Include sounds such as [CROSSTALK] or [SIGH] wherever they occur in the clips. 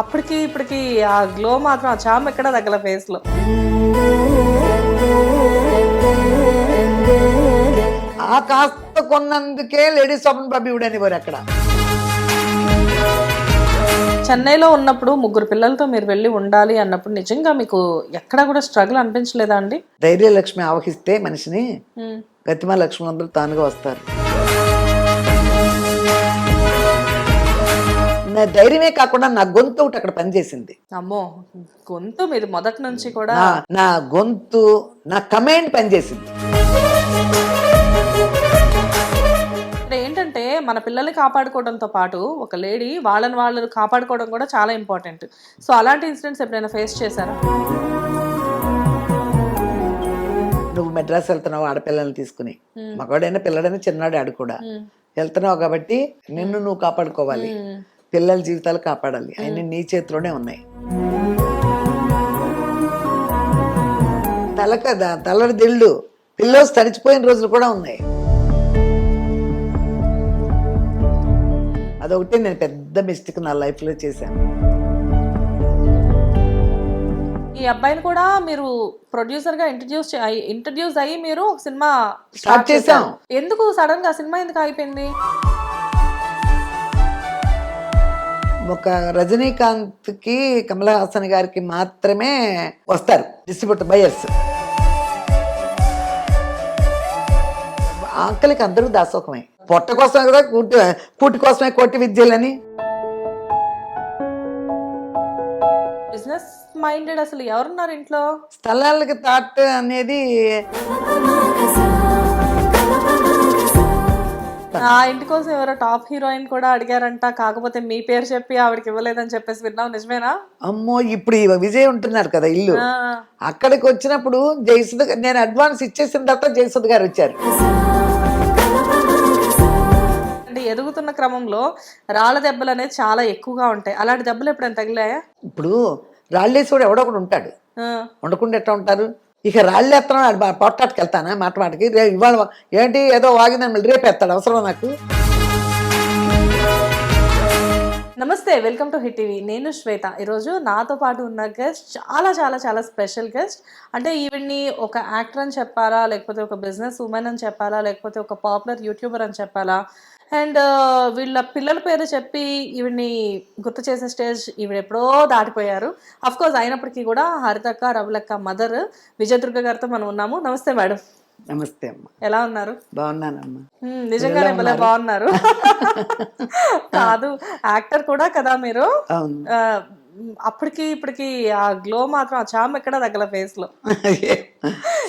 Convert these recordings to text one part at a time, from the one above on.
అప్పటికి ఇప్పటికి ఆ గ్లో మాత్రం ఆ చామ్ ఎక్కడ తగ్గల ఫేస్లో. ఆ కాస్త కొన్నందుకే లేడీస్ స్వప్న బాబీ అనేవారు అక్కడ. చెన్నైలో ఉన్నప్పుడు ముగ్గురు పిల్లలతో మీరు వెళ్ళి ఉండాలి అన్నప్పుడు నిజంగా మీకు ఎక్కడ కూడా స్ట్రగుల్ అనిపించలేదా అండి? ధైర్య లక్ష్మి ఆవహిస్తే మనిషిని. గతిమా లక్ష్మి అందరూ తానుగా వస్తారు. నా ధైర్యమే కాకుండా నా గొంతు ఒకటి అక్కడ పనిచేసింది. అమ్మో గొంతు మీరు మొదటి నుంచి కూడా నా నా గొంతు నా కమాండ్ పనిచేసింది. ఇక్కడ ఏంటంటే మన పిల్లల్ని కాపాడుకోవడంతో పాటు ఒక లేడీ వాళ్ళని వాళ్ళు కాపాడుకోవడం కూడా చాలా ఇంపార్టెంట్. సో అలాంటి ఇన్సిడెంట్స్ ఎప్పుడైనా ఫేస్ చేశారా? నువ్వు మెడ్రాస్ వెళ్తున్నావు ఆడపిల్లల్ని తీసుకుని. మగవాడైనా పిల్లడైనా చిన్నాడు ఆడు కూడా. వెళ్తున్నావు కాబట్టి నిన్ను నువ్వు కాపాడుకోవాలి. పిల్లల జీవితాలు కాపాడాలి. అన్ని నీ చేతిలోనే ఉన్నాయి. తల కదా తలడి దిళ్ళు పిల్లోస్ తడిచిపోయిన రోజులు కూడా ఉన్నాయి. అదొకటి నేను పెద్ద మిస్టేక్ నా లైఫ్లో చేశాను. ఈ అబ్బాయిని కూడా మీరు ప్రొడ్యూసర్గా ఇంట్రడ్యూస్ ఇంట్రడ్యూస్ అయ్యి మీరు సినిమా Start చేశాం. ఎందుకు సడన్గా సినిమా ఎందుకు అయిపోయింది ఒక రజనీకాంత్కి కమల్ హాసన్ గారికి మాత్రమే వస్తారు డిస్ట్రిబ్యూటర్ బయర్స్. ఆకలికి అందరూ దాసోకమే పొట్ట కోసం కదా కూటి కూటి కోసమే కోటి విద్యలని. బిజినెస్ మైండెడ్ అసలు ఎవరున్నారు ఇంట్లో? స్థలాలకి తాట్ అనేది ఆ ఇంటి కోసం ఎవరో టాప్ హీరోయిన్ కూడా అడిగారంట. కాకపోతే మీ పేరు చెప్పి ఆవిడకి ఇవ్వలేదని చెప్పేసి విన్నాం నిజమేనా? అమ్మో ఇప్పుడు ఈ విజయ్ ఉంటున్నారు కదా ఇల్లు. అక్కడికి వచ్చినప్పుడు జయసుధ గా- నేను అడ్వాన్స్ ఇచ్చేసిన తర్వాత జయసుధ గారు వచ్చారు. అంటే ఎదుగుతున్న క్రమంలో రాళ్ళ దెబ్బలు అనేది చాలా ఎక్కువగా ఉంటాయి. అలాంటి దెబ్బలు ఎప్పుడైనా తగిలాయా? ఇప్పుడు రాళ్ళేసి కూడా ఎవడో ఒకడు ఉంటాడు. ఉండకుండా ఎట్లా ఉంటారు? ఇక రాళ్ళు ఎత్తడం పొట్టాటికి వెళ్తానా? మాట మాటకి. రే ఇవాళ ఏంటి? ఏదో వాగిందని మళ్ళీ రేపు ఎత్తాడు అవసరం నాకు? నమస్తే వెల్కమ్ టు హిట్ టీవీ. నేను శ్వేత. ఈరోజు నాతో పాటు ఉన్న గెస్ట్ చాలా చాలా చాలా స్పెషల్ గెస్ట్ అంటే ఈవిడ్ని ఒక యాక్టర్ అని చెప్పాలా లేకపోతే ఒక బిజినెస్ ఉమెన్ అని చెప్పాలా లేకపోతే ఒక పాపులర్ యూట్యూబర్ అని చెప్పాలా? అండ్ uh, వీళ్ళ పిల్లల పేరు చెప్పి ఈవిడ్ని గుర్తు చేసే స్టేజ్ ఈవిడ ఎప్పుడో దాటిపోయారు. అఫ్ కోర్స్ అయినప్పటికీ కూడా హరితక్క రవులక్క మదర్ విజయదుర్గ గారితో మనం ఉన్నాము. నమస్తే మేడం నమస్తే అమ్మ. ఎలా ఉన్నారు? బాగున్నానమ్మా. మ్మ్, నిజంగానే భలే బాగున్నారు. [LAUGHS] కాదు యాక్టర్ కూడా కదా మీరు? అప్పటికి ఇప్పటికి ఆ గ్లో మాత్రం ఆ చామ్ ఎక్కడ తగ్గల ఫేస్లో.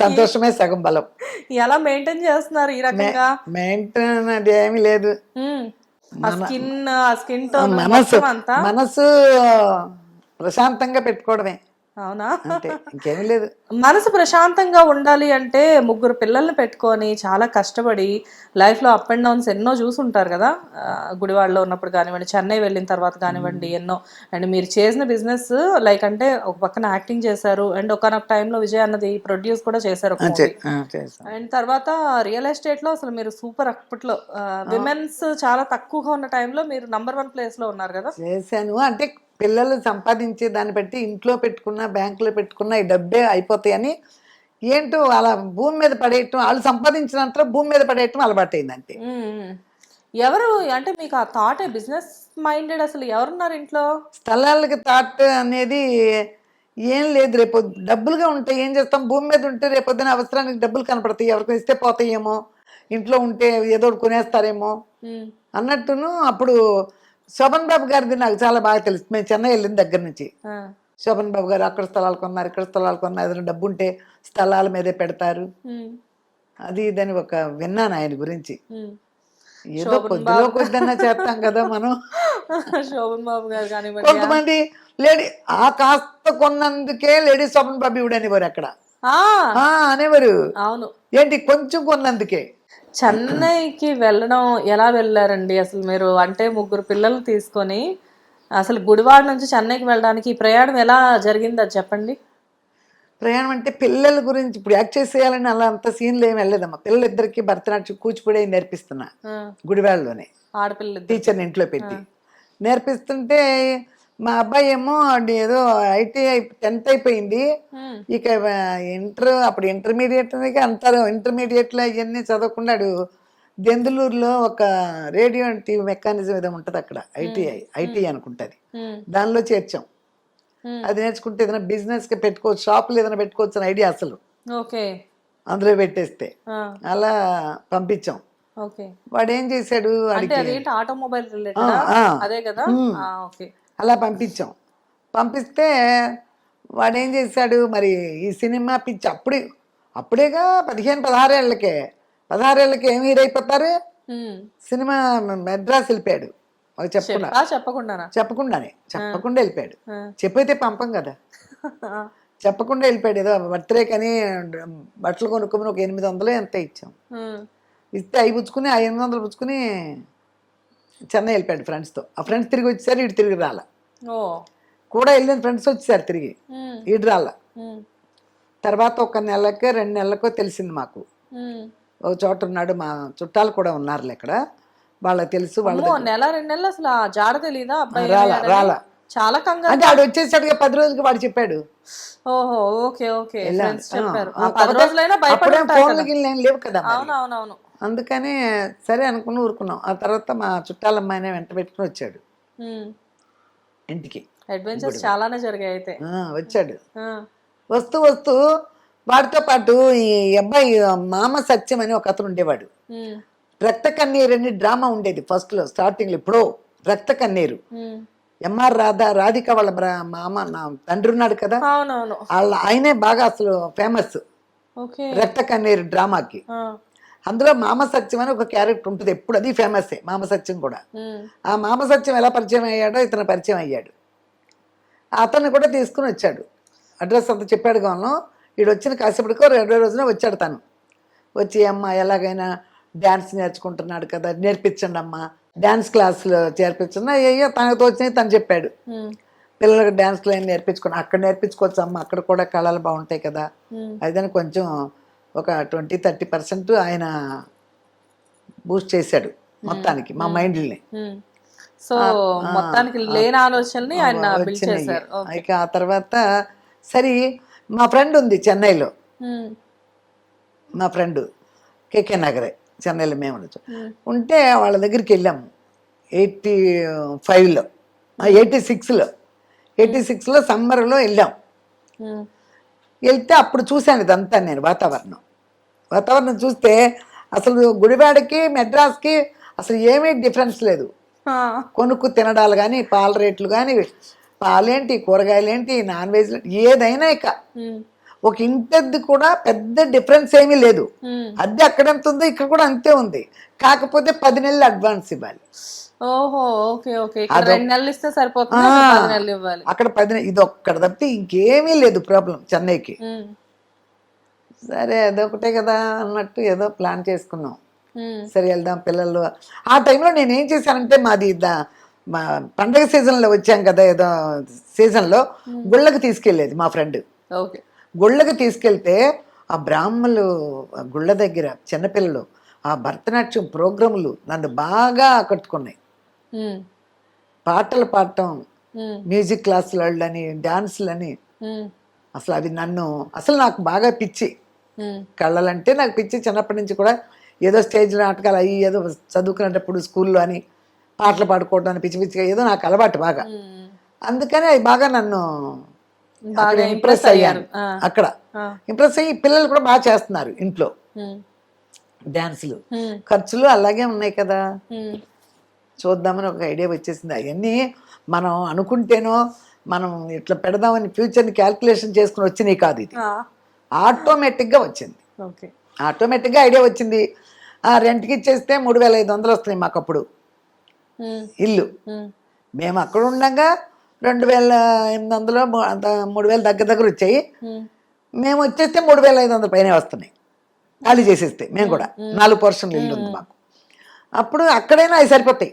సంతోషమే సగం బలం. ఎలా మెయింటైన్ చేస్తున్నారు ఈ రకంగా? మెయింటైన్ అది ఏమీ లేదు. స్కిన్ ఆ స్కిన్తో మనసు అంతా? మనసు ప్రశాంతంగా పెట్టుకోవడమే. అవునా? ఇంకేమీ లేదు. మనసు ప్రశాంతంగా ఉండాలి అంటే ముగ్గురు పిల్లల్ని పెట్టుకొని చాలా కష్టపడి లైఫ్లో అప్ అండ్ డౌన్స్ ఎన్నో చూసుంటారు కదా? గుడివాడలో ఉన్నప్పుడు కానివ్వండి చెన్నై వెళ్ళిన తర్వాత కానివ్వండి ఎన్నో. అండ్ మీరు చేసిన బిజినెస్ లైక్ అంటే ఒక పక్కన యాక్టింగ్ చేశారు అండ్ ఒకనొక టైంలో విజయ్ అన్నది ప్రొడ్యూస్ కూడా చేశారు అండ్ తర్వాత రియల్ ఎస్టేట్లో అసలు మీరు సూపర్ అప్పట్లో విమెన్స్ చాలా తక్కువగా ఉన్న టైంలో మీరు నంబర్ వన్ ప్లేస్లో ఉన్నారు కదా? చేశాను. అంటే పిల్లలు సంపాదించే దాన్ని బట్టి ఇంట్లో పెట్టుకున్న బ్యాంకులో పెట్టుకున్న ఈ డబ్బే అయిపోతాయని ఏంటో అలా భూమి మీద పడేయటం వాళ్ళు సంపాదించినంత భూమి మీద పడేయటం అలవాటైంది అంతే. ఎవరు అంటే మీకు ఆ థాట్ బిజినెస్ మైండెడ్ అసలు ఎవరున్నారు ఇంట్లో? స్థలాలకి తాట్ అనేది ఏం లేదు. రేపు డబ్బులుగా ఉంటాయి ఏం చేస్తాం? భూమి మీద ఉంటే రేపొద్దున అవసరానికి డబ్బులు కనపడతాయి. ఎవరికి ఇస్తే పోతాయేమో? ఇంట్లో ఉంటే ఏదో కొనేస్తారేమో. అన్నట్టును అప్పుడు శోభన్ బాబు గారిది నాకు చాలా బాగా తెలుసు. మేము చెన్నై వెళ్ళిన దగ్గర నుంచి. శోభన్ బాబు గారు అక్కడ స్థలాలు కొన్నారు ఇక్కడ స్థలాలు కొన్నారు. ఏదైనా డబ్బు ఉంటే స్థలాల మీదే పెడతారు. అది ఇదని ఒక విన్నాను ఆయన గురించి. ఏదో కొద్దిలో కొద్దన్నా చేస్తాం కదా మనం. [LAUGHS] శోభన్ బాబు గారు కానివ్వండి. కొంతమంది లేడీ ఆ కాస్త కొన్నందుకే లేడీ శోభన్ బాబు ఇవిడు అనేవారు అక్కడ అనేవారు. అవును. ఏంటి కొంచెం కొన్నందుకే. చెన్నైకి వెళ్ళడం ఎలా వెళ్ళారండి? అసలు మీరు అంటే ముగ్గురు పిల్లలు తీసుకొని అసలు గుడివాడ నుంచి చెన్నైకి వెళ్ళడానికి ఈ ప్రయాణం ఎలా జరిగింది అది చెప్పండి. ప్రయాణం అంటే పిల్లల గురించి ఇప్పుడు యాక్ట్ చేసేయాలని అలా అంత సీన్లు ఏమి వెళ్ళలేదమ్మా. పిల్లలిద్దరికి భరతనాట్యం కూచిపూడి నేర్పిస్తున్నా గుడివాడలోనే. ఆడపిల్లలు టీచర్ని ఇంట్లో పెట్టి. నేర్పిస్తుంటే మా అబ్బాయి ఏమో ఏదో ఐటీ టెన్త్ అయిపోయింది. ఇక ఇంటర్ అప్పుడు ఇంటర్మీడియట్ అంటారు. ఇంటర్మీడియట్లో అవన్నీ చదవకున్నాడు. దెందులూరులో ఒక రేడియో టీవీ మెకానిజం ఏదో ఉంటుంది అక్కడ. ఐటీఐ ఐటీ అనుకుంటుంది. దానిలో చేర్చాం. అది నేర్చుకుంటే ఏదైనా బిజినెస్కి పెట్టుకోవచ్చు షాపులు ఏదైనా పెట్టుకోవచ్చు అని ఐడియా అసలు. ఓకే. అందులో పెట్టేస్తే. అలా పంపించాం. వాడు ఏం చేశాడు ఆటోమొబైల్. అదే కదా? అలా పంపించాం. పంపిస్తే వాడు ఏం చేశాడు మరి ఈ సినిమా పిచ్చి అప్పుడే అప్పుడేగా పదిహేను పదహారేళ్ళకే పదహారేళ్ళకి ఏం అయిపోతారు. సినిమా మెడ్రాస్ వెళ్ళిపోయాడు. అది చెప్పకుండా చెప్పా చెప్పకుండానా? చెప్పకుండా వెళ్ళిపోయాడు. చెప్పైతే పంపం కదా. [LAUGHS] చెప్పకుండా వెళ్ళిపోయాడు. ఏదో బర్త్డే కానీ బట్టలు కొనుక్కొని ఒక ఎనిమిది వందలు ఎంత ఇచ్చాం. ఇస్తే అవి పుచ్చుకుని ఆ ఎనిమిది వందలు పుచ్చుకుని చెన్నై వెళ్ళిపోయాడు ఫ్రెండ్స్తో. ఆ ఫ్రెండ్స్ తిరిగి వచ్చేసారు ఇటు తిరిగి రాల. ఓ. కూడా వెళ్ళిన ఫ్రెండ్స్ వచ్చేసారు తిరిగి. ఈడు రాల. తర్వాత ఒక నెలకో రెండు నెలలకో తెలిసింది మాకు. ఒక చోట ఉన్నాడు మా చుట్టాలు కూడా ఉన్నారులే ఇక్కడ. వాళ్ళకి తెలుసు వాళ్ళ నెల రెండు నెలలు అసలు జాడ తెలీదా? రాలా? రాలా. చాలా కంగారు. అంటే ఆడు వచ్చేసాడుగా పది రోజులకి వాడు చెప్పాడు. ఓహో ఓకే ఓకే. ఫోన్లు లేవు కదా. అవునవునవును. అందుకని సరే అనుకుని ఊరుకున్నాం. ఆ తర్వాత మా చుట్టాల అమ్మాయిని వెంట పెట్టుకుని వచ్చాడు. ఇంటికి. అడ్వెంచర్స్ చాలానే జరిగాయి అయితే. వచ్చాడు. వస్తూ వస్తూ వాడితో పాటు ఈ అబ్బాయి మామ సత్యం అని ఒక అతను ఉండేవాడు. రక్త కన్నీరు అని డ్రామా ఉండేది ఫస్ట్లో స్టార్టింగ్లో ఇప్పుడు రక్త కన్నీరు. ఎంఆర్ రాధా రాధిక వాళ్ళ మామ నా తండ్రి ఉన్నాడు కదా? వాళ్ళ ఆయనే బాగా అసలు ఫేమస్ రక్త కన్నీరు డ్రామాకి. అందులో మామ సత్యం అని ఒక క్యారెక్టర్ ఉంటుంది. ఎప్పుడు అది ఫేమస్ మామ సత్యం కూడా. ఆ మామ సత్యం ఎలా పరిచయం అయ్యాడో ఇతను పరిచయం అయ్యాడు. అతన్ని కూడా తీసుకుని వచ్చాడు. అడ్రస్ అంతా చెప్పాడు కాను వీడు వచ్చిన కాసేపటికో రెండో రోజున వచ్చాడు తను. వచ్చి అమ్మ ఎలాగైనా డ్యాన్స్ నేర్చుకుంటున్నాడు కదా నేర్పించండి అమ్మ. డ్యాన్స్ క్లాసులో చేర్పించండి. అయ్యో తనకు తోచినవి తను చెప్పాడు. పిల్లలకు డ్యాన్స్ క్లాస్ నేర్పించుకుని అక్కడ నేర్పించుకోవచ్చు అమ్మ అక్కడ కూడా కళలు బాగుంటాయి కదా. అదని కొంచెం ఒక ట్వంటీ థర్టీ పర్సెంట్ ఆయన బూస్ట్ చేశాడు మొత్తానికి మా మైండ్ని. సో మొత్తానికి లేని ఆలోచనని ఆయన. ఇక ఆ తర్వాత సరే మా ఫ్రెండ్ ఉంది చెన్నైలో. మా ఫ్రెండ్ కేకే నగరే చెన్నైలో మేము ఉండొచ్చు. ఉంటే వాళ్ళ దగ్గరికి వెళ్ళాము ఎయిటీ ఫైవ్లో ఎయిటీ సిక్స్లో. ఎయిటీ సిక్స్లో సమ్మర్లో వెళ్ళాం. వెళ్తే అప్పుడు చూశాను ఇదంతా నేను వాతావరణం. వాతావరణం చూస్తే అసలు గుడివాడకి మెడ్రాస్కి అసలు ఏమీ డిఫరెన్స్ లేదు. కొనుక్కు తినడాలు కానీ పాల రేట్లు కానీ పాలేంటి కూరగాయలేంటి నాన్ వెజ్ ఏదైనా ఇక. ఒక ఇంటద్ది కూడా పెద్ద డిఫరెన్స్ ఏమీ లేదు. అద్దె అక్కడ ఎంత ఉందో ఇక్కడ కూడా అంతే ఉంది. కాకపోతే పది నెలలు అడ్వాన్స్ ఇవ్వాలి. ఓహో ఓకే ఓకే. ఇక్కడ రెండు నెలలు ఇస్తే సరిపోతుంది. అక్కడ పది నెలలు ఇవ్వాలి. అక్కడ పది నె- ఇది ఒక్కడ తప్పితే ఇంకేమీ లేదు ప్రాబ్లం చెన్నైకి. సరే అదొకటే కదా అన్నట్టు ఏదో ప్లాన్ చేసుకున్నాం. సరే వెళ్దాం పిల్లలు. ఆ టైంలో నేను ఏం చేశానంటే మాది మా పండగ సీజన్లో వచ్చాం కదా ఏదో సీజన్లో గుళ్ళకి తీసుకెళ్ళేది మా ఫ్రెండ్. ఓకే. గుళ్ళకి తీసుకెళ్తే ఆ బ్రాహ్మణులు ఆ గుళ్ళ దగ్గర చిన్నపిల్లలు ఆ భరతనాట్యం ప్రోగ్రాములు నన్ను బాగా ఆకట్టుకున్నాయి. పాటలు పాడటం మ్యూజిక్ క్లాసులని డాన్సులని ఉమ్, అసలు అవి నన్ను అసలు నాకు బాగా పిచ్చి. కళ్ళలంటే నాకు పిచ్చి చిన్నప్పటి నుంచి కూడా ఏదో స్టేజ్ నాటకాలు అయ్యి ఏదో చదువుకునేటప్పుడు స్కూల్లో అని పాటలు పాడుకోవడం అని పిచ్చి పిచ్చిగా ఏదో నాకు అలవాటు బాగా. అందుకని అవి బాగా నన్ను బాగా ఇంప్రెస్ అయ్యాను. అక్కడ. ఇంప్రెస్ అయ్యి పిల్లలు కూడా బాగా చేస్తున్నారు ఇంట్లో. డ్యాన్సులు ఖర్చులు అలాగే ఉన్నాయి కదా. చూద్దామని ఒక ఐడియా వచ్చేసింది. అవన్నీ మనం అనుకుంటేనో మనం ఇట్లా పెడదామని ఫ్యూచర్ని క్యాల్కులేషన్ చేసుకుని వచ్చినాయి కాదు ఇది. ఆటోమేటిక్గా వచ్చింది. ఓకే. ఆటోమేటిక్గా ఐడియా వచ్చింది. ఆ రెంట్కి ఇచ్చేస్తే మూడు వేల ఐదు వందలు వస్తున్నాయి మాకు అప్పుడు. ఇల్లు. మేము అక్కడ ఉండగా రెండు వేల ఎనిమిది వందలు మూడు వేలు దగ్గర దగ్గర వచ్చాయి. మేము వచ్చేస్తే మూడు వేల ఐదు వందల పైన వస్తున్నాయి. ఖాళీ చేసేస్తే మేము కూడా. నాలుగు పోర్షన్లు ఇల్లు ఉంది మాకు. అప్పుడు అక్కడైనా అవి సరిపోతాయి.